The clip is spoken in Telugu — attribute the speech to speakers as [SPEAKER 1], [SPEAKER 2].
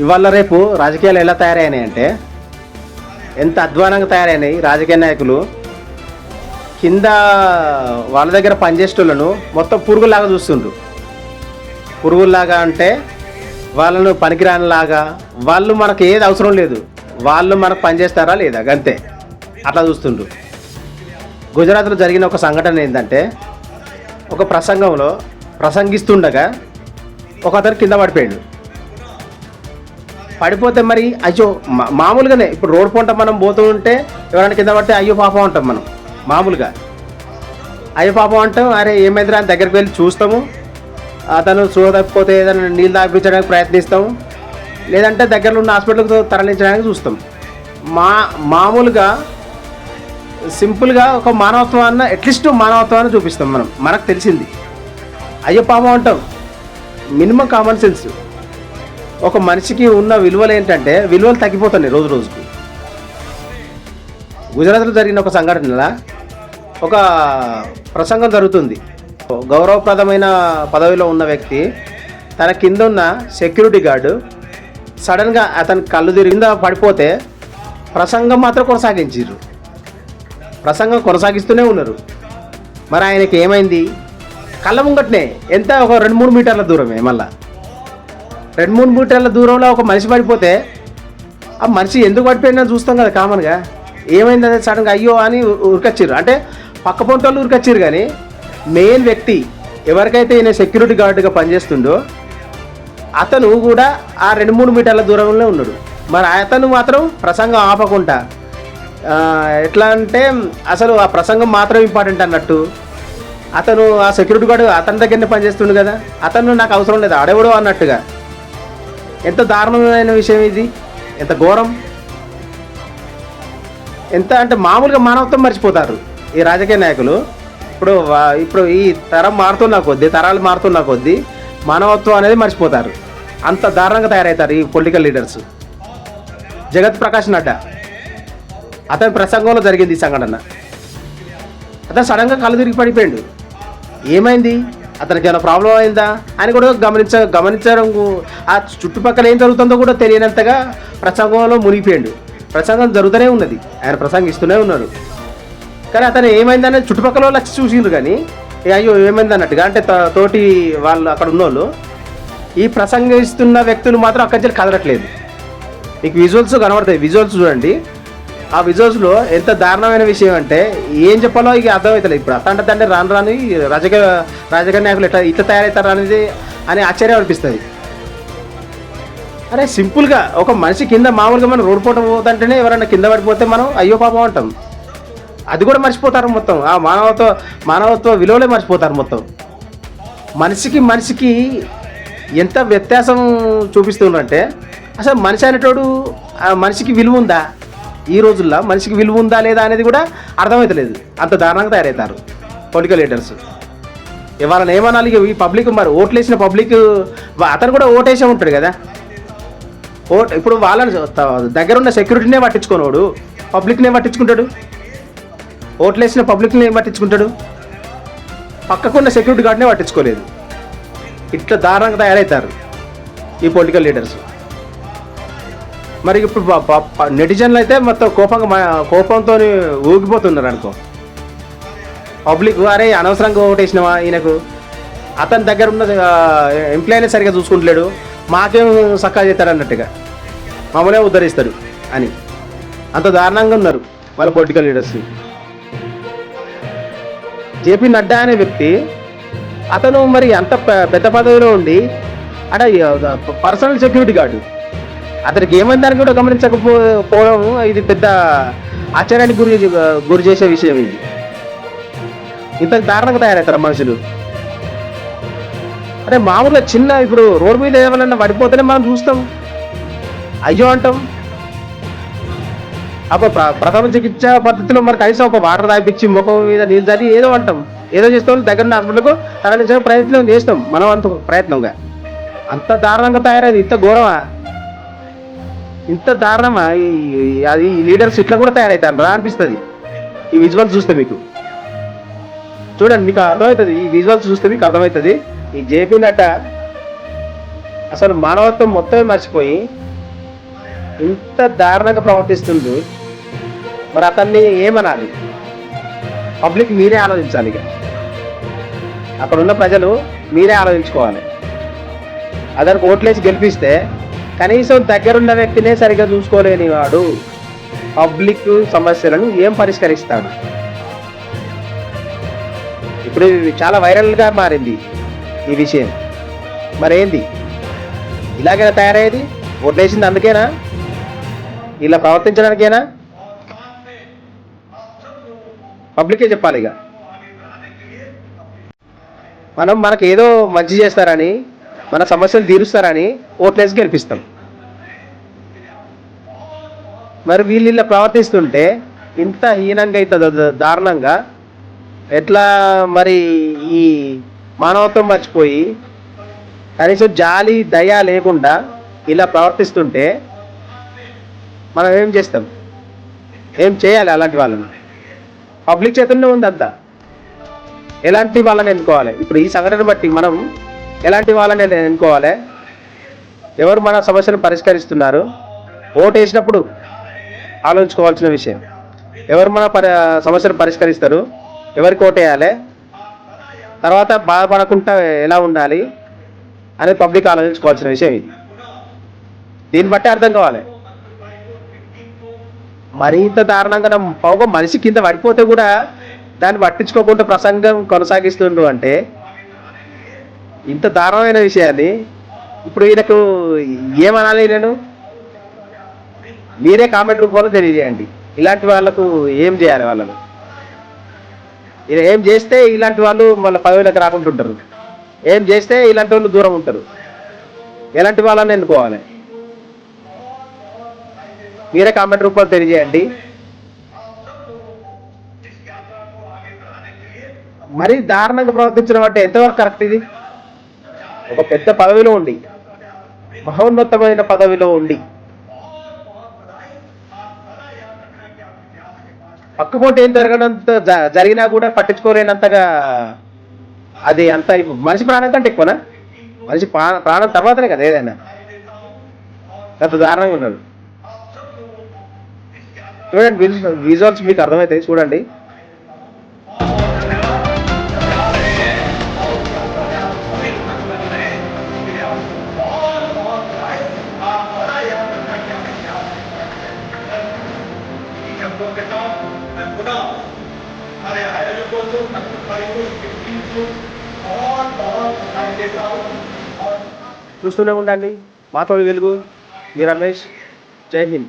[SPEAKER 1] ఇవాళ రేపు రాజకీయాలు ఎలా తయారైనాయి అంటే ఎంత అధ్వానంగా తయారైనాయి రాజకీయ నాయకులు కింద వాళ్ళ దగ్గర పనిచేసేటోళ్ళను మొత్తం పురుగులాగా చూస్తుండ్రు. పురుగుల్లాగా అంటే వాళ్ళను పనికిరానిలాగా వాళ్ళు మనకు ఏది అవసరం లేదు వాళ్ళు మనకు పనిచేస్తారా లేదా అంతే అట్లా చూస్తుండ్రు. గుజరాత్లో జరిగిన ఒక సంఘటన ఏంటంటే ఒక ప్రసంగంలో ప్రసంగిస్తుండగా ఒక అతను కింద పడిపోయాడు. పడిపోతే మరి అయ్యో మామూలుగానే ఇప్పుడు రోడ్ పంట మనం పోతూ ఉంటే ఎవరైనా కింద పడితే అయ్యో పాపం అంటాం మనం మామూలుగా. అయ్యో పాపం అంటాం అరే ఏమైందిరా అని దగ్గరికి వెళ్ళి చూస్తాము. అతను చూడ తప్పిపోతే ఏదైనా నీళ్ళు తాపించడానికి ప్రయత్నిస్తాము. లేదంటే దగ్గరలో ఉన్న హాస్పిటల్కి తరలించడానికి చూస్తాం. మా మామూలుగా సింపుల్గా ఒక మానవత్వాన్ని అట్లీస్ట్ మానవత్వాన్ని చూపిస్తాం మనం మనకు తెలిసింది. అయ్యో పాపం అంటాం. Minimum common sense. ఒక మనిషికి ఉన్న విలువలు ఏంటంటే విలువలు తగ్గిపోతున్నాయి రోజు రోజుకి. గుజరాత్లో జరిగిన ఒక సంఘటనల ఒక ప్రసంగం జరుగుతుంది. గౌరవప్రదమైన పదవిలో ఉన్న వ్యక్తి తన కింద ఉన్న సెక్యూరిటీ గార్డు సడన్గా అతని కళ్ళు తిరిగింద పడిపోతే ప్రసంగం మాత్రం కొనసాగించారు ప్రసంగం కొనసాగిస్తూనే ఉన్నారు. మరి ఆయనకి ఏమైంది? కళ్ళ ముంగట్నే ఎంత? ఒక రెండు మూడు మీటర్ల దూరమే మళ్ళీ. రెండు మూడు మీటర్ల దూరంలో ఒక మనిషి పడిపోతే ఆ మనిషి ఎందుకు పడిపోయినా చూస్తాం కదా కామన్గా. ఏమైంది అనేది సడన్గా అయ్యో అని ఉరికొచ్చారు అంటే పక్క పొంటి వాళ్ళు ఉరికొచ్చారు కానీ మెయిన్ వ్యక్తి ఎవరికైతే ఈయన సెక్యూరిటీ గార్డుగా పనిచేస్తుండో అతను కూడా ఆ రెండు మూడు మీటర్ల దూరంలో ఉన్నాడు. మరి అతను మాత్రం ప్రసంగం ఆపకుండా ఎట్లా అంటే అసలు ఆ ప్రసంగం మాత్రం ఇంపార్టెంట్ అన్నట్టు అతను ఆ సెక్యూరిటీ గార్డు అతని దగ్గరనే పనిచేస్తుండు కదా. అతను నాకు అవసరం లేదు ఆడెవడో అన్నట్టుగా. ఎంత దారుణమైన విషయం ఇది? ఎంత ఘోరం? ఎంత అంటే మామూలుగా మానవత్వం మర్చిపోతారు ఈ రాజకీయ నాయకులు. ఇప్పుడు ఇప్పుడు ఈ తరం మారుతున్న కొద్దీ తరాలు మారుతున్న కొద్దీ మానవత్వం అనేది మర్చిపోతారు. అంత దారుణంగా తయారవుతారు ఈ పొలిటికల్ లీడర్స్ జగత్ ప్రకాష్ నడ్డా. అతని ప్రసంగంలో జరిగింది ఈ సంఘటన. అతను సడన్గా కళ్ళు తిరిగి పడిపోయాడు. ఏమైంది? అతనికి ఏమైనా ప్రాబ్లం అయిందా? అని కూడా గమనించ గమనించడం ఆ చుట్టుపక్కల ఏం జరుగుతుందో కూడా తెలియనంతగా ప్రసంగంలో మునిగిపోయాడు. ప్రసంగం జరుగుతూనే ఉన్నది. ఆయన ప్రసంగిస్తూనే ఉన్నాడు. కానీ అతను ఏమైందనేది చుట్టుపక్కల వాళ్ళు వచ్చి చూసిండ్రు కానీ అయ్యో ఏమైంది అన్నట్టుగా అంటే తోటి వాళ్ళు అక్కడ ఉన్నోళ్ళు ఈ ప్రసంగిస్తున్న వ్యక్తులు మాత్రం అక్కడి నుంచి కదలట్లేదు. మీకు విజువల్స్ కనబడతాయి. విజువల్స్ చూడండి. ఆ విజువల్స్లో ఎంత దారుణమైన విషయం అంటే ఏం చెప్పాలో ఇక అర్థమవుతలేదు. ఇప్పుడు అతంటే తండ్రి రాను రాను ఈ రాజకీయ రాజకీయ నాయకులు ఎట్లా ఇట్లా తయారవుతారు అనేది అని ఆశ్చర్యం అనిపిస్తుంది. అరే సింపుల్గా ఒక మనిషి కింద మామూలుగా మనం రోడ్డు పూట పోతుంటేనే ఎవరైనా కింద పడిపోతే మనం అయ్యో పాపం అంటాం. అది కూడా మర్చిపోతారు మొత్తం. ఆ మానవత్వ మానవత్వ విలువలే మర్చిపోతారు మొత్తం. మనిషికి మనిషికి ఎంత వ్యత్యాసం చూపిస్తుందంటే అసలు మనిషి అనేటోడు ఆ మనిషికి విలువ ఉందా? ఈ రోజుల్లో మనిషికి విలువ ఉందా లేదా అనేది కూడా అర్థమవుతలేదు అంత దారుణంగా తయారవుతారు పొలిటికల్ లీడర్స్ ఇవాళ ఏమనాలి ఈ పబ్లిక్ మరి ఓట్లేసిన పబ్లిక్ అతను కూడా ఓటేసే ఉంటాడు కదా. ఓట్ ఇప్పుడు వాళ్ళని దగ్గర ఉన్న సెక్యూరిటీనే పట్టించుకోనోడు పబ్లిక్నే పట్టించుకుంటాడు. ఓట్లేసిన పబ్లిక్ని పట్టించుకుంటాడు. పక్కకున్న సెక్యూరిటీ గార్డ్నే పట్టించుకోలేదు. ఇట్లా దారుణంగా తయారవుతారు ఈ పొలిటికల్ లీడర్స్ మరి ఇప్పుడు నెటిజన్లు అయితే మొత్తం కోపంగా మా- కోపంతో ఊగిపోతున్నారు అనుకో. పబ్లిక్ అరే అనవసరంగా ఓటేసినవా ఈయనకు? అతని దగ్గర ఉన్న ఎంప్లాయీనే సరిగా చూసుకుంటలేడు. మాకేం సక్కా చేస్తాడు అన్నట్టుగా. మమ్మల్నే ఉద్ధరిస్తాడు అని. అంత దారుణంగా ఉన్నారు వాళ్ళ పొలిటికల్ లీడర్స్ జేపీ నడ్డా అనే వ్యక్తి అతను మరి అంత పెద్ద పదవిలో ఉండి అంటే పర్సనల్ సెక్యూరిటీ గార్డు అతనికి ఏమైందని కూడా గమనించకపో పోవడం ఇది పెద్ద ఆశ్చర్యానికి గురి గురి చేసే విషయం ఇది. ఇంత దారుణంగా తయారవుతారు మనుషులు? అరే మామూలుగా చిన్న ఇప్పుడు రోడ్డు మీద ఏమైనా పడిపోతేనే మనం చూస్తాం. అయ్యో అంటాం. అప్పుడు ప్ర- ప్రథమ చికిత్స పద్ధతిలో మరి కనీసం ఒక వాటర్ తాగిపించి ముఖం మీద నీళ్ళు చల్లి ఏదో అంటాం. ఏదో చేస్తాం దగ్గర ఉన్న హాస్పిటల్కు తరలించే ప్రయత్నం చేస్తాం. మనం అంత ప్రయత్నంగా. అంత దారుణంగా తయారైంది. ఇంత ఘోరమా? ఇంత దారుణమా? ఈ- అది లీడర్స్ ఇట్లా కూడా తయారవుతారు రా అనిపిస్తుంది. ఈ విజువల్స్ చూస్తే మీకు. చూడండి మీకు అర్థమవుతుంది. ఈ విజువల్స్ చూస్తే మీకు అర్థమవుతుంది. ఈ జేపీ నట అసలు మానవత్వం మొత్తమే మర్చిపోయి ఇంత దారుణంగా ప్రవర్తిస్తుంది మరి అతన్ని ఏమనాలి? పబ్లిక్ మీరే ఆలోచించాలి ఇక. అక్కడ ఉన్న ప్రజలు మీరే ఆలోచించుకోవాలి. అతనికి ఓట్లేసి గెలిపిస్తే కనీసం దగ్గరున్న వ్యక్తినే సరిగ్గా చూసుకోలేని వాడు పబ్లిక్ సమస్యలను ఏం పరిష్కరిస్తాడు? ఇప్పుడు చాలా వైరల్గా మారింది ఈ విషయం. మరేంది? ఇలాగైనా తయారయ్యేది? ఓట్లేసింది అందుకేనా? ఇలా ప్రవర్తించడానికేనా? పబ్లికే చెప్పాలి ఇక మనం మనకు ఏదో మంచి చేస్తారని మన సమస్యలు తీరుస్తారని ఓట్లేసి గెలిపిస్తాం. మరి వీళ్ళు ఇలా ప్రవర్తిస్తుంటే ఇంత హీనంగా అవుతుంది దారుణంగా ఎట్లా మరి ఈ మానవత్వం మర్చిపోయి కనీసం జాలి దయ లేకుండా ఇలా ప్రవర్తిస్తుంటే మనం ఏం చేస్తాం? ఏం చేయాలి అలాంటి వాళ్ళని? పబ్లిక్ చేతుల్లో ఉంది అంతా. ఎలాంటి వాళ్ళని ఎన్నుకోవాలి? ఇప్పుడు ఈ సంఘటన బట్టి మనం ఎలాంటి వాళ్ళని నేను ఎన్నుకోవాలి? ఎవరు మన సమస్యను పరిష్కరిస్తున్నారు? ఓటు వేసినప్పుడు ఆలోచించుకోవాల్సిన విషయం. ఎవరు మన పరి సమస్యను పరిష్కరిస్తారు? ఎవరికి ఓటు వేయాలి? తర్వాత బాధపడకుండా ఎలా ఉండాలి? అనేది పబ్లిక్ ఆలోచించుకోవాల్సిన విషయం ఇది. దీన్ని బట్టి అర్థం కావాలి. మరింత దారుణంగా నమ్మ- మనిషి కింద పడిపోతే కూడా దాన్ని పట్టించుకోకుండా ప్రసంగం కొనసాగిస్తుండ్రు అంటే ఇంత దారుణమైన విషయాన్ని ఇప్పుడు ఈయనకు ఏమనాలి నేను మీరే కామెంట్ రూపంలో తెలియజేయండి. ఇలాంటి వాళ్ళకు ఏం చేయాలి వాళ్ళను? ఈయన ఏం చేస్తే ఇలాంటి వాళ్ళు మళ్ళీ పదవిలోకి రాకుండా ఉంటారు ఏం చేస్తే ఇలాంటి వాళ్ళు దూరం ఉంటారు? ఎలాంటి వాళ్ళని ఎన్నుకోవాలి? మీరే కామెంట్ రూపంలో తెలియజేయండి. మరి దారుణంగా ప్రవర్తించడం అంటే ఎంతవరకు కరెక్ట్ ఇది? ఒక పెద్ద పదవిలో ఉండి మహోన్నతమైన పదవిలో ఉండి పక్కపొంటి ఏం జరగడంత జరిగినా కూడా పట్టించుకోలేనంతగా అది అంత మనిషి ప్రాణం కంటే ఎక్కువనా? మనిషి ప్రాణ ప్రాణం తర్వాతనే కదా ఏదైనా. అంత దారుణంగా ఉన్నారు చూడండి విజువల్స్ మీకు అర్థమవుతాయి చూడండి. చూస్తూనే ఉండండి. మాతో వెలుగు. మీ రమేష్. జై హింద్.